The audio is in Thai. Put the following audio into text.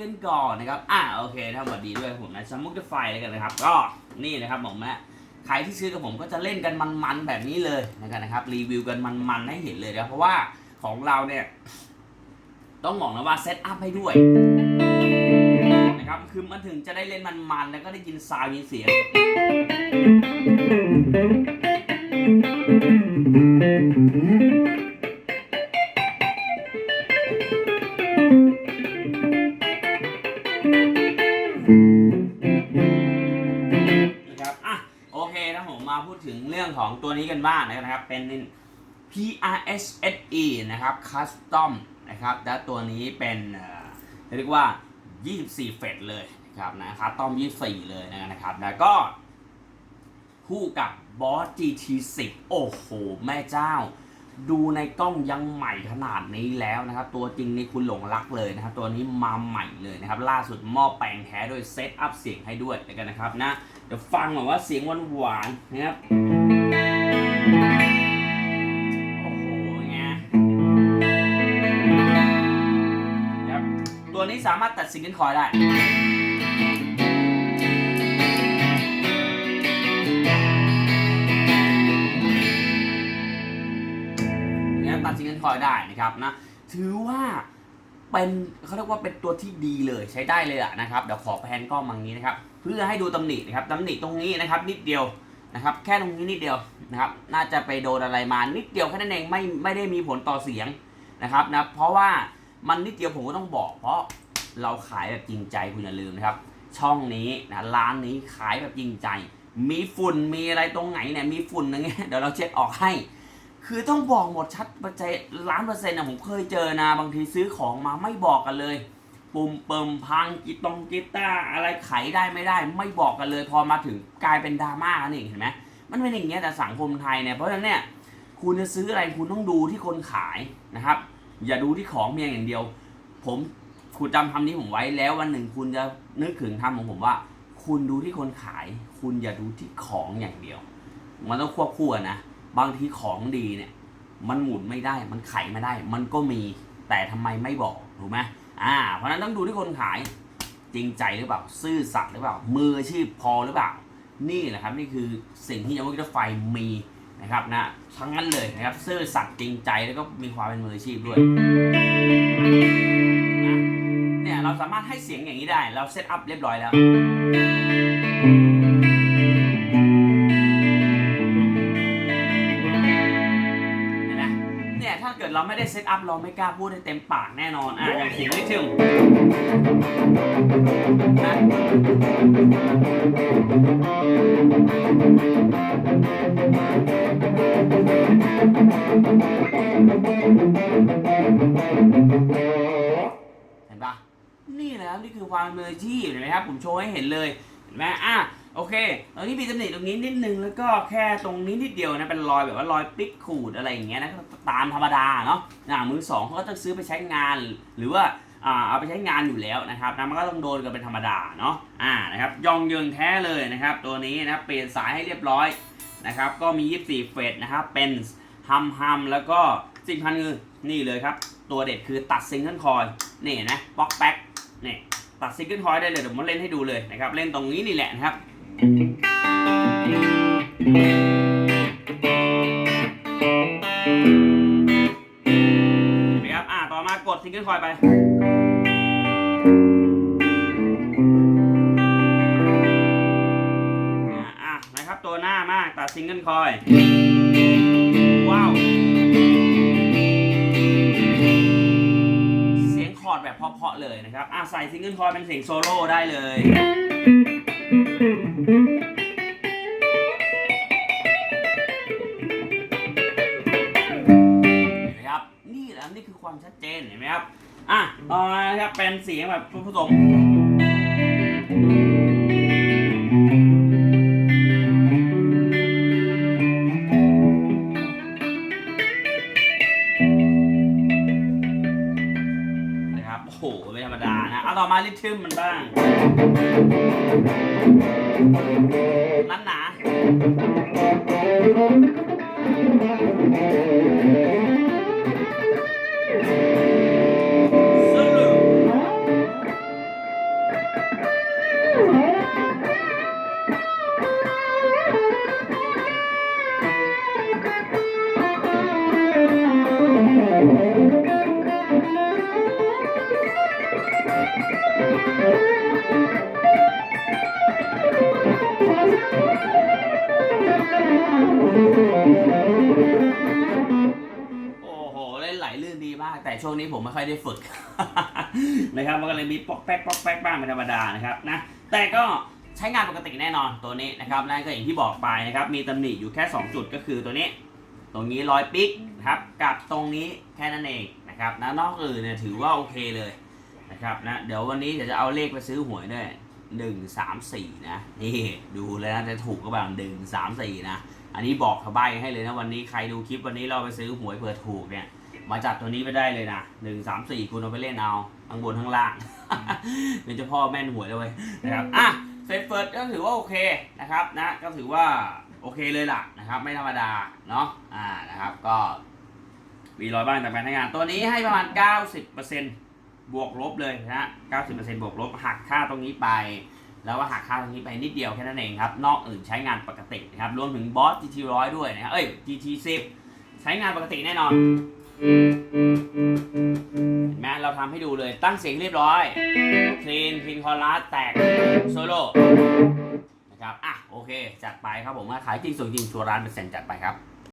กันก่อนนะครับ อ่าโอเคถ้าสวัสดีด้วยผมนะสมุกเดไฟแล้วกันนะครับ ก็นี่นะครับผมนะใครที่ซื้อกับผมก็จะเล่นกันมันๆแบบนี้เลยนะครับนะครับ รีวิวกันมันๆให้เห็นเลยนะเพราะว่าของเราเนี่ยต้องบอกนะว่าเซตอัพให้ด้วยนะครับคือมันถึงจะได้เล่นมันๆแล้วก็ได้ยินซาวยินเสียง มาพูดถึงเรื่องของตัวนี้กันบ้างนะครับ เป็น PRSSE นะครับ Custom นะครับ และตัวนี้เป็นเรียกว่า 24 เฟตเลยนะครับนะคัสตอม 24 เลยนะครับ แล้วก็ คู่กับ Boss GT10 โอ้โห แม่เจ้า ดูในกล้องยังใหม่ขนาดนี้แล้วนะครับ ตัวจริงนี่คุณหลงรักเลยนะครับ ตัวนี้มาใหม่เลยนะครับ ล่าสุดมอบแปลงแท้ด้วยเซตอัพเสียงให้ด้วยแล้วกันนะครับนะเดี๋ยวฟังหน่อยว่าเสียงหวานหวานนะครับโอ้โหไงครับตัวนี้สามารถตัดซิงกิลคอยได้ เนี่ยตัดซิงเกิลอยได้นะครับนะถือว่าเป็นเขาเรียกว่าเป็นตัวที่ดีเลยใช้ได้เลยอะนะครับเดี๋ยวขอแพนกล้องมางี้นะครับเพื่อให้ดูตำหนินะครับตำหนิตรงนี้นะครับนิดเดียวนะครับแค่ตรงนี้นิดเดียวนะครับน่าจะไปโดนอะไรมานิดเดียวแค่นั้นเองไม่ไม่ได้มีผลต่อเสียงนะครับนะเพราะว่ามันนิดเดียวผมก็ต้องบอก เพราะเราขายแบบจริงใจคุณอย่าลืมนะครับช่องนี้นะร้านนี้ขายแบบจริงใจ มีฝุ่นมีอะไรตรงไหนเนี่ยมีฝุ่นอย่างเงี้ยเดี๋ยวเราเช็ดออกให้ คือต้องบอกหมดชัดประใจล้านเปอร์เซ็นต์นะผมเคยเจอนะ บางทีซื้อของมาไม่บอกกันเลย ปุ่มเปิมพังกีตองกีตาร์อะไรไขได้ไม่ได้ ไม่บอกกันเลย พอมาถึงกลายเป็นดราม่ากันเองเห็นไหมมันเป็นอย่างเงี้ยแต่สังคมไทยเนี่ยเพราะฉะนั้นเนี่ยคุณจะซื้ออะไรคุณต้องดูที่คนขายนะครับ อย่าดูที่ของเพียงอย่างเดียว ผมคุณจำคำนี้ผมไว้แล้ววันหนึ่งคุณจะนึกถึงคำของผมว่า คุณดูที่คนขาย คุณอย่าดูที่ของอย่างเดียว มันต้องควบคู่นะ บางทีของดีเนี่ยมันหมุนไม่ได้ มันไขไม่ได้ มันก็มีแต่ทำไมไม่บอกถูกไหมอ่า เพราะนั้นต้องดูที่คนขายจริงใจหรือเปล่า ซื่อสัตย์หรือเปล่า มืออาชีพพอหรือเปล่า นี่แหละครับนี่คือสิ่งที่ยามาฮ่าไฟมีนะครับนะทั้งนั้นเลยนะครับซื่อสัตย์จริงใจแล้วก็มีความเป็นมืออาชีพด้วยนะเนี่ยเราสามารถให้เสียงอย่างนี้ได้ เราเซตอัพเรียบร้อยแล้วาเกิดเราไม่ได้เซตอัพเราไม่กล้าพูดให้เต็มปากแน่นอน อะอย่างเสียงลิทึมนะเห็นปะนี่แหละครับนี่คือความมืออาชีพเห็นไหมครับ ผมโชว์ให้เห็นเลย เห็นไหมอะ โอเคตรงนี้มีตำหนิตรงนี้นิดนึงแล้วก็แค่ตรงนี้นิดเดียวนะเป็นรอยแบบว่ารอยปิกขูดอะไรอย่างเงี้ยนะตามธรรมดาเนาะอ่ามือสองเขาก็ต้องซื้อไปใช้งาน หรือว่าอ่าเอาไปใช้งานอยู่แล้วนะครับนะมันก็ต้องโดนกันเป็นธรรมดาเนาะอ่านะครับยองเยิงแท้เลยนะครับ ตัวนี้นะครับเปลี่ยนสายให้เรียบร้อยนะครับก็มี 24 เฟสนะครับเป็นฮัมฮัมแล้วก็สิ่งพันคือนี่เลยครับ ตัวเด็ดคือตัดซิงเกิลคอยนี่นะบ็อกแป๊กนี่ตัดซิงเกิลคอยได้เลยเดี๋ยวผมเล่นให้ดูเลยนะครับเล่นตรงนี้นี่แหละนะครับ ไหมครับ อ่า ต่อมากดซิงเกิลคอยไป อะนะครับ ตัวหน้ามาก ตัดซิงเกิลคอย ว้าว เสียงคอร์ดแบบเพาะๆเลยนะครับ อะใส่ซิงเกิลคอยเป็นเสียงโซโล่ได้เลย นะครับนี่แหละนี่คือความชัดเจนเห็นไหมครับ อะต่อมานะครับเป็นเสียงแบบผสม ริทึมมันบ้างนั้นหนา โอ้โหเล่นไหลลื่นดีมาก แต่ช่วงนี้ผมไม่ค่อยได้ฝึก นะครับมันก็เลยมีปอกแป๊กปอกแป๊กบ้างเป็นธรรมดานะครับนะแต่ก็ใช้งานปกติแน่นอนตัวนี้นะครับนั่นก็อย่างที่บอกไปนะครับ มีตำหนิอยู่แค่ 2 จุดก็คือตัวนี้ ตรงนี้รอยปิ๊กนะครับกับตรงนี้แค่นั้นเองนะครับนะนอกอื่นเนี่ยถือว่าโอเคเลย นะครับนะเดี๋ยววันนี้เดี๋ยวจะเอาเลขไปซื้อหวยด้วยหนึ่งสามสี่นะนี่ดูแล้วนะจะถูกก็แบบหนึ่งสามสี่นะอันนี้บอกขบใบให้เลยนะวันนี้ใครดูคลิปวันนี้เราไปซื้อหวยเผื่อถูกเนี่ย มาจับตัวนี้ไปได้เลยนะหนึ่งสามสี่คุณเอาไปเล่นเอาทั้งบนทั้งล่างเป็นเจ้าพ่อแม่นหวยเลยนะครับอะเซฟเฟิร์สก็ถือว่าโอเคนะครับนะก็ถือว่าโอเคเลยล่ะนะครับ ไม่ธรรมดาเนาะอ่านะครับก็มีรอยบ้างจากการใช้งานตัวนี้ให้ประมาณ 90% บวกลบเลยนะฮะ90%บวกลบหักค่าตรงนี้ไป แล้วก็หักค่าตรงนี้ไปนิดเดียวแค่นั้นเองครับ นอกอื่นใช้งานปกตินะครับ รวมถึงบอส GT 100ด้วยนะครับเอ้ย GT 10ใช้งานปกติแน่นอนเห็นไหมเราทำให้ดูเลยตั้งเสียงเรียบร้อยคลีนคลีนคอรัสแตกโซโล่นะครับ อะ โอเค จัดไปครับผมขายจริงส่งจริงชัวร์ร้านเป็นเซ็นต์จัดไปครับ